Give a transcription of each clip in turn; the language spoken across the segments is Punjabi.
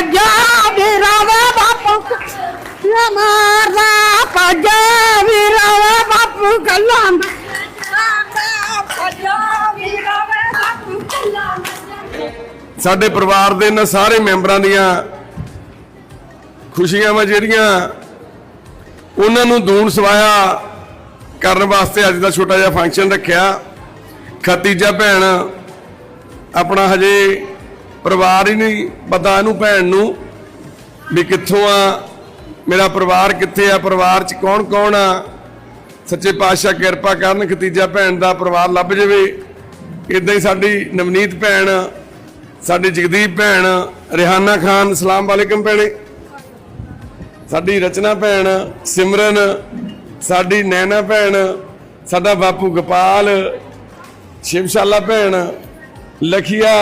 ਭੱਜਾ ਵੀਰਾਵੇ ਬਾਪੂ। ਨਾ ਮਾਰਦਾ ਭੱਜਾ ਵੀਰਾਵੇ ਬਾਪੂ ਬਾਪੂ ਗੱਲਾਂ ਸਾਡੇ ਪਰਿਵਾਰ ਦੇ ਇਹਨਾਂ ਸਾਰੇ ਮੈਂਬਰਾਂ ਦੀਆਂ ਖੁਸ਼ੀਆਂ ਵਾ ਜਿਹੜੀਆਂ ਉਹਨਾਂ ਨੂੰ ਦੂਣ ਸਵਾਇਆ ਕਰਨ ਵਾਸਤੇ ਅੱਜ ਦਾ ਛੋਟਾ ਜਿਹਾ ਫੰਕਸ਼ਨ ਰੱਖਿਆ। ਖਤੀਜਾ ਭੈਣ ਆਪਣਾ ਹਜੇ ਪਰਿਵਾਰ ਹੀ ਨਹੀਂ, ਪਤਾ ਇਹਨੂੰ ਭੈਣ ਨੂੰ ਵੀ ਕਿੱਥੋਂ ਆ, ਮੇਰਾ ਪਰਿਵਾਰ ਕਿੱਥੇ ਆ, ਪਰਿਵਾਰ 'ਚ ਕੌਣ ਕੌਣ ਆ? ਸੱਚੇ ਪਾਤਸ਼ਾਹ ਕਿਰਪਾ ਕਰਨ, ਖਤੀਜਾ ਭੈਣ ਦਾ ਪਰਿਵਾਰ ਲੱਭ ਜਾਵੇ। ਇਦਾਂ ਹੀ ਸਾਡੀ ਨਵਨੀਤ ਭੈਣ, ਸਾਡੀ ਜਗਦੀਪ ਭੈਣ, ਰਿਹਾਨਾ ਖਾਨ, ਸਲਾਮ ਵਾਲੇਕਮ ਭੈਣੇ। ਸਾਡੀ ਰਚਨਾ ਭੈਣ, ਸਿਮਰਨ, ਸਾਡੀ ਨੈਣਾ ਭੈਣ, ਸਾਡਾ ਬਾਪੂ ਗੋਪਾਲ, ਸ਼ਿਵਸ਼ਾਲਾ ਭੈਣ, ਲਖੀਆ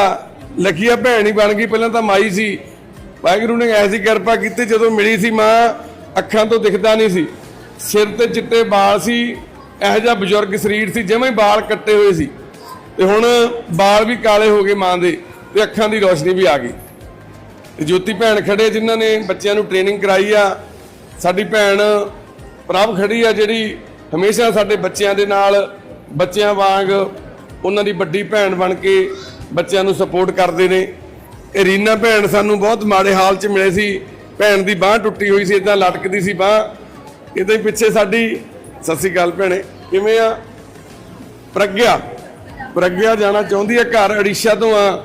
ਲਖੀਆ ਭੈਣ ਹੀ ਬਣ ਗਈ, ਪਹਿਲਾਂ ਤਾਂ ਮਾਈ ਸੀ। ਵਾਹਿਗੁਰੂ ਨੇ ਐਸੀ ਕਿਰਪਾ ਕੀਤੀ, ਜਦੋਂ ਮਿਲੀ ਸੀ ਮਾਂ, ਅੱਖਾਂ ਤੋਂ ਦਿਖਦਾ ਨਹੀਂ ਸੀ। ਸਿਰ ਤੇ ਚਿੱਟੇ ਵਾਲ ਸੀ, ਇਹੋ ਜਿਹਾ ਬਜ਼ੁਰਗ ਸਰੀਰ ਸੀ, ਜਿਵੇਂ ਹੀ ਵਾਲ ਕੱਟੇ ਹੋਏ ਸੀ। ਤੇ ਹੁਣ ਵਾਲ ਵੀ ਕਾਲੇ ਹੋ ਗਏ ਮਾਂ ਦੇ, ਤੇ ਅੱਖਾਂ ਦੀ ਰੋਸ਼ਨੀ ਵੀ ਆ ਗਈ। ਤੇ ਜੋਤੀ ਭੈਣ ਖੜੇ, ਜਿਨ੍ਹਾਂ ਨੇ ਬੱਚਿਆਂ ਨੂੰ ਟ੍ਰੇਨਿੰਗ ਕਰਾਈ ਆ। ਸਾਡੀ ਭੈਣ ਪ੍ਰਭ ਖੜੀ ਆ, ਜਿਹੜੀ ਹਮੇਸ਼ਾ ਸਾਡੇ ਬੱਚਿਆਂ ਦੇ ਨਾਲ, ਬੱਚਿਆਂ ਵਾਂਗ, ਉਹਨਾਂ ਦੀ ਵੱਡੀ ਭੈਣ ਬਣ ਕੇ ਬੱਚਿਆਂ ਨੂੰ ਸਪੋਰਟ ਕਰਦੇ ਨੇ। ਇਹ ਰੀਨਾ ਭੈਣ ਸਾਨੂੰ ਬਹੁਤ ਮਾੜੇ ਹਾਲ 'ਚ ਮਿਲੇ ਸੀ। ਭੈਣ ਦੀ ਬਾਹ ਟੁੱਟੀ ਹੋਈ ਸੀ ਇਦਾਂ ਲਟਕਦੀ ਸੀ ਬਾਹ। ਇਹਦੇ ਪਿੱਛੇ ਸਾਡੀ ਸਤਿ ਸ੍ਰੀ ਅਕਾਲ ਭੈਣੇ ਕਿਵੇਂ ਆ? ਪ੍ਰਗਿਆ ਪ੍ਰਗਿਆ ਜਾਣਾ ਚਾਹੁੰਦੀ ਹੈ ਘਰ ਅੜੀਸ਼ਾ ਤੋਂ ਆ।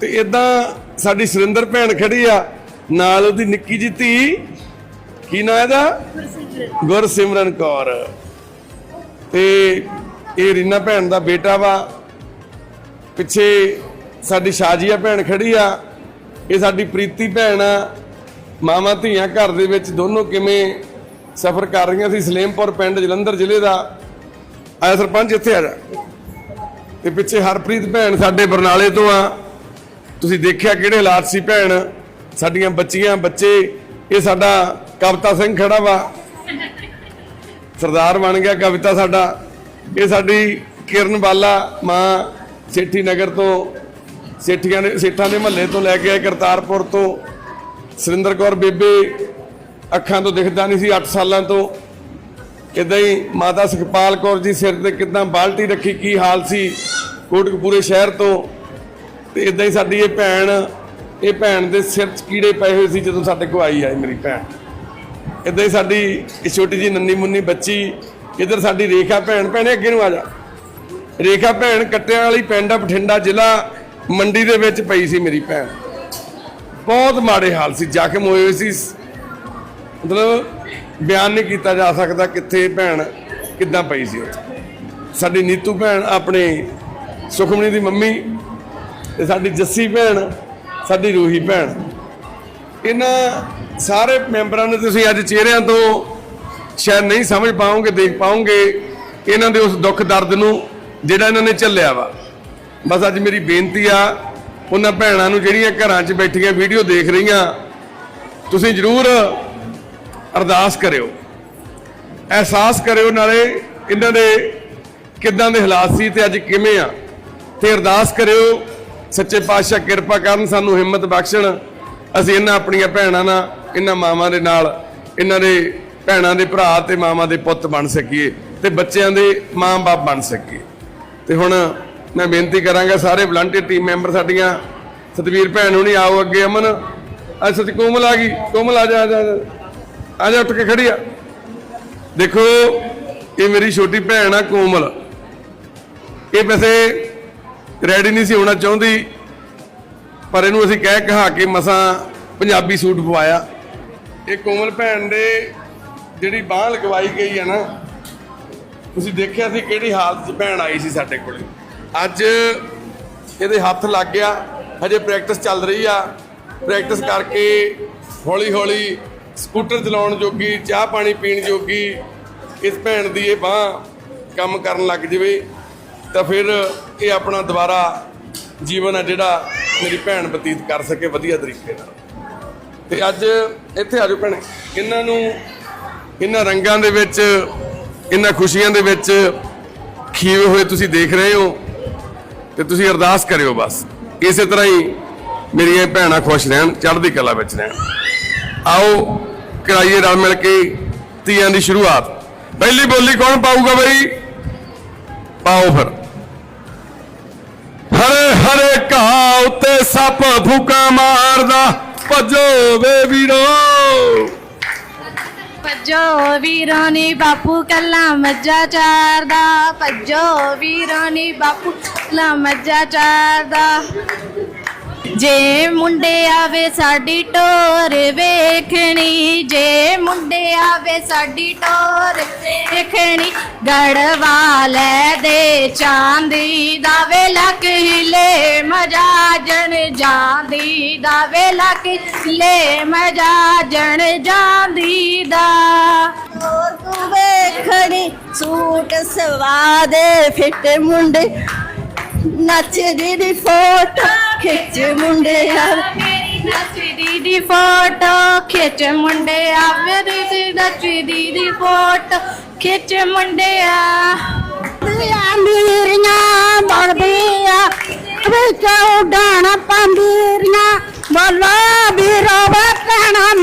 ਤੇ ਇਦਾਂ ਸਾਡੀ ਸੁਰਿੰਦਰ ਭੈਣ ਖੜੀ ਆ ਨਾਲ ਉਹਦੀ ਨਿੱਕੀ ਜੀ ਧੀ। ਕੀ ਨਾਂ ਇਹਦਾ? ਗੁਰਸਿਮਰਨ ਕੌਰ। ਤੇ ਇਹ ਰੀਨਾ ਭੈਣ ਦਾ ਬੇਟਾ ਵਾ। ਪਿੱਛੇ ਸਾਡੀ ਸ਼ਾਜੀਆ ਭੈਣ ਖੜੀ ਆ। ਇਹ ਸਾਡੀ ਪ੍ਰੀਤੀ ਭੈਣ ਆ। ਮਾਵਾਂ ਧੀਆਂ ਘਰ ਦੇ ਵਿੱਚ ਦੋਨੋਂ ਕਿਵੇਂ ਸਫ਼ਰ ਕਰ ਰਹੀਆਂ ਸੀ? ਸਲੇਮਪੁਰ ਪਿੰਡ ਜਲੰਧਰ ਜ਼ਿਲ੍ਹੇ ਦਾ। ਆਇਆ ਸਰਪੰਚ, ਇੱਥੇ ਆ ਜਾ। ਤੇ ਪਿੱਛੇ ਹਰਪ੍ਰੀਤ ਭੈਣ ਸਾਡੇ ਬਰਨਾਲੇ ਤੋਂ ਆ। ਤੁਸੀਂ ਦੇਖਿਆ ਕਿਹੜੇ ਹਾਲਾਤ ਸੀ ਭੈਣ? ਸਾਡੀਆਂ ਬੱਚੀਆਂ, ਬੱਚੇ, ਇਹ ਸਾਡਾ ਕਵਿਤਾ ਸਿੰਘ ਖੜਾ ਵਾ। ਸਰਦਾਰ ਬਣ ਗਿਆ ਕਵਿਤਾ ਸਾਡਾ। ਇਹ ਸਾਡੀ ਕਿਰਨ ਬਾਲਾ ਮਾਂ ਸੇਠੀ ਨਗਰ ਤੋਂ, ਸੇਠੀਆਂ ਦੇ ਸੇਠਾਂ ਦੇ ਮਹੱਲੇ ਤੋਂ ਲੈ ਕੇ ਆਏ ਕਰਤਾਰਪੁਰ ਤੋਂ। ਸੁਰਿੰਦਰ ਕੌਰ ਬੇਬੇ ਅੱਖਾਂ ਤੋਂ ਦਿਖਦਾ ਨਹੀਂ ਸੀ 8 ਸਾਲਾਂ ਤੋਂ। ਇਦਾਂ ਹੀ ਮਾਤਾ ਸੁਖਪਾਲ ਕੌਰ ਜੀ ਸਿਰ ਤੇ ਕਿਦਾਂ ਬਾਲਟੀ ਰੱਖੀ, ਕੀ ਹਾਲ ਸੀ ਕੋਟਕਪੂਰੇ ਸ਼ਹਿਰ ਤੋਂ। ਤੇ ਇਦਾਂ ਹੀ ਸਾਡੀ ਇਹ ਭੈਣ ਇਹ ਭੈਣ ਦੇ ਸਿਰ 'ਚ ਕੀੜੇ ਪਏ ਹੋਏ ਸੀ ਜਦੋਂ ਸਾਡੇ ਕੋਲ ਆਈ ਆਈ ਮੇਰੀ ਭੈਣ। ਇਦਾਂ ਹੀ ਸਾਡੀ ਇਹ ਛੋਟੀ ਜੀ ਨੰਨੀ ਮੁੰਨੀ ਬੱਚੀ, ਇਧਰ ਸਾਡੀ ਰੇਖਾ ਭੈਣ, ਭੈਣੇ ਅੱਗੇ ਨੂੰ ਆ ਜਾ। ਰੇਖਾ ਭੈਣ ਕੱਟਿਆਂ ਵਾਲੀ ਪਿੰਡ ਬਠਿੰਡਾ ਜ਼ਿਲ੍ਹਾ, ਮੰਡੀ ਦੇ ਵਿੱਚ ਪਈ ਸੀ ਮੇਰੀ ਭੈਣ। ਬਹੁਤ ਮਾੜੇ ਹਾਲ ਸੀ, ਜ਼ਖਮ ਹੋਏ ਹੋਏ ਸੀ। ਮਤਲਬ ਬਿਆਨ ਨਹੀਂ ਕੀਤਾ ਜਾ ਸਕਦਾ ਕਿੱਥੇ ਭੈਣ ਕਿੱਦਾਂ ਪਈ ਸੀ ਉੱਥੇ। ਸਾਡੀ ਨੀਤੂ ਭੈਣ, ਆਪਣੇ ਸੁਖਮਣੀ ਦੀ ਮੰਮੀ ਤੇ ਸਾਡੀ ਜੱਸੀ ਭੈਣ, ਸਾਡੀ ਰੂਹੀ ਭੈਣ। ਇਹਨਾਂ ਸਾਰੇ ਮੈਂਬਰਾਂ ਨੂੰ ਤੁਸੀਂ ਅੱਜ ਚਿਹਰਿਆਂ ਤੋਂ ਸ਼ਾਇਦ ਨਹੀਂ ਸਮਝ ਪਾਓਗੇ, ਦੇਖ ਪਾਓਗੇ, ਇਹਨਾਂ ਦੇ ਉਸ ਦੁੱਖ ਦਰਦ ਨੂੰ ਜਿਹੜਾ ਇਹਨਾਂ ਨੇ ਝੱਲਿਆ ਵਾ। ਬਸ ਅੱਜ ਮੇਰੀ ਬੇਨਤੀ ਆ, ਉਹਨਾਂ ਭੈਣਾਂ ਨੂੰ ਜਿਹੜੀਆਂ ਘਰਾਂ 'ਚ ਬੈਠੀਆਂ ਵੀਡੀਓ ਦੇਖ ਰਹੀਆਂ, ਤੁਸੀਂ ਜ਼ਰੂਰ ਅਰਦਾਸ ਕਰਿਓ। ਅਹਿਸਾਸ ਕਰਿਓ ਨਾਲੇ ਇਹਨਾਂ ਦੇ ਕਿੱਦਾਂ ਦੇ ਹਾਲਾਤ ਸੀ ਤੇ ਅੱਜ ਕਿਵੇਂ ਆ। ਤੇ ਅਰਦਾਸ ਕਰਿਓ, ਸੱਚੇ ਪਾਤਸ਼ਾਹ ਕਿਰਪਾ ਕਰਨ ਸਾਨੂੰ ਹਿੰਮਤ ਬਖਸ਼ਣ। ਅਸੀਂ ਇਹਨਾਂ ਆਪਣੀਆਂ ਭੈਣਾਂ ਨਾਲ, ਇਹਨਾਂ ਮਾਵਾਂ ਦੇ ਨਾਲ, ਇਹਨਾਂ ਦੇ ਭੈਣਾਂ ਦੇ ਭਰਾ ਤੇ ਮਾਵਾਂ ਦੇ ਪੁੱਤ ਬਣ ਸਕੀਏ ਤੇ ਬੱਚਿਆਂ ਦੇ ਮਾਂ-ਬਾਪ ਬਣ ਸਕੀਏ। ਤੇ ਹੁਣ ਮੈਂ ਬੇਨਤੀ ਕਰਾਂਗਾ ਸਾਰੇ ਵਲੰਟੀਅਰ ਟੀਮ ਮੈਂਬਰ ਸਾਡੀਆਂ, ਸਤਵੀਰ ਭੈਣ ਹੁਣੀ ਆਓ ਅੱਗੇ, ਅਮਨ। ਅੱਜ ਸੱਚ ਕੋਮਲ ਆ ਗਈ। ਕੋਮਲ, ਆ ਜਾ ਆ ਜਾ ਆ ਜਾ। ਉੱਠ ਕੇ ਖੜੀ ਆ। ਦੇਖੋ, ਇਹ ਮੇਰੀ ਛੋਟੀ ਭੈਣ ਆ, ਕੋਮਲ। ਇਹ ਵੈਸੇ ਰੈਡੀ ਨਹੀਂ ਸੀ ਹੋਣਾ ਚਾਹੁੰਦੀ, ਪਰ ਇਹਨੂੰ ਅਸੀਂ ਕਹਿ ਕਹਾ ਕੇ ਮਸਾਂ ਪੰਜਾਬੀ ਸੂਟ ਪਵਾਇਆ। ਇਹ ਕੋਮਲ ਭੈਣ ਦੇ ਜਿਹੜੀ ਬਾਹ ਲਗਵਾਈ ਗਈ ਹੈ ਨਾ ਤੁਸੀਂ ਦੇਖਿਆ ਸੀ ਕਿਹੜੀ ਹਾਲਤ 'ਚ ਭੈਣ ਆਈ ਸੀ ਸਾਡੇ ਕੋਲੇ? ਅੱਜ ਇਹਦੇ ਹੱਥ ਲੱਗ ਗਿਆ, ਹਜੇ ਪ੍ਰੈਕਟਿਸ ਚੱਲ ਰਹੀ ਆ। ਪ੍ਰੈਕਟਿਸ ਕਰਕੇ ਹੌਲੀ ਹੌਲੀ ਸਕੂਟਰ ਚਲਾਉਣ ਜੋਗੀ, ਚਾਹ ਪਾਣੀ ਪੀਣ ਜੋਗੀ ਇਸ ਭੈਣ ਦੀ ਇਹ ਬਾਹ ਕੰਮ ਕਰਨ ਲੱਗ ਜਵੇ, ਤਾਂ ਫਿਰ ਇਹ ਆਪਣਾ ਦੁਬਾਰਾ ਜੀਵਨ ਆ ਜਿਹੜਾ ਮੇਰੀ ਭੈਣ ਬਤੀਤ ਕਰ ਸਕੇ ਵਧੀਆ ਤਰੀਕੇ ਨਾਲ। ਤੇ ਅੱਜ ਇੱਥੇ ਆਜੋ ਭੈਣੇ। ਇਹਨਾਂ ਨੂੰ, ਇਹਨਾਂ ਰੰਗਾਂ ਦੇ ਵਿੱਚ ਇਹਨਾਂ ਖੁਸ਼ੀਆਂ ਦੇ ਵਿੱਚ ਖੀਵੇ ਹੋਏ ਤੁਸੀਂ ਦੇਖ ਰਹੇ ਹੋ ਤੇ ਤੁਸੀਂ ਅਰਦਾਸ ਕਰਿਓ ਬਸ। ਇਸੇ ਤਰ੍ਹਾਂ ਹੀ ਮੇਰੀਆਂ ਭੈਣਾਂ ਖੁਸ਼ ਰਹਿਣ, ਚੜ੍ਹਦੀ ਕਲਾ ਵਿੱਚ ਰਹਿਣ। ਆਓ, ਕਰਾਈਏ ਰਲ ਮਿਲ ਕੇ ਤੀਆਂ ਦੀ ਸ਼ੁਰੂਆਤ। ਪਹਿਲੀ ਬੋਲੀ ਕੌਣ ਪਾਊਗਾ ਬਈ? ਪਾਓ ਫਿਰ। ਹਰੇ ਹਰੇ ਘਾਹ ਉੱਤੇ ਸੱਪ ਫੂਕਾ ਮਾਰਦਾ, ਭੱਜੋ ਵੇ ਵੀਰੋ। ਭੱਜੋ ਵੀਰਾਨੀ ਬਾਪੂ ਕੱਲਾ ਮੱਝਾ ਚਾਰਦਾ। ਭੱਜੋ ਵੀਰਾਨੀ ਬਾਪੂ ਕੱਲਾ ਮੱਝਾ ਚਾਰਦਾ। ਜੇ ਮੁੰਡੇ ਆਵੇ ਸਾਡੀ ਟੋਰ ਵੇਖਣੀ, ਜੇ ਮੁੰਡੇ ਆਵੇ ਸਾਡੀ ਟੋਰ ਵੇਖਣੀ, ਗੜਵਾ ਲੈ ਦੇ ਚਾਂਦੀ ਦਾ ਵੇਲਾ ਹਿਲੇ ਮਜਾ ਜਣ ਜਾਂਦੀ ਦਾ ਵੇਲਾ ਹਿਲੇ ਮਜ਼ਾਜਣ ਜਾਂਦੀ ਦਾ। ਤੂੰ ਵੇਖਣੀ ਸੂਟ ਸਵਾ ਦੇ ਫਿੱਟ ਮੁੰਡੇ, ਨੱਚਦੀ ਦੀ ਫੋਟੋ। ਖਿੱਚ ਮੁੰਡਿਆ ਮੇਰੀ ਨੱਚੀ ਦੀ ਦੀ ਫੋਟੋ ਖਿੱਚ ਮੁੰਡਿਆ ਮੇਰੀ ਦੀ ਨੱਚੀ ਦੀ ਦੀ ਫੋਟੋ ਖਿੱਚ ਮੁੰਡਿਆ। ਦੁਆ ਮੀਰੀਆਂ ਬਣਦੀਆਂ ਵਿੱਚ ਉਡਾਣਾ ਪਾਂਦੀਆਂ ਬੋਲੋ ਵੀਰੋ ਵਤਣਾ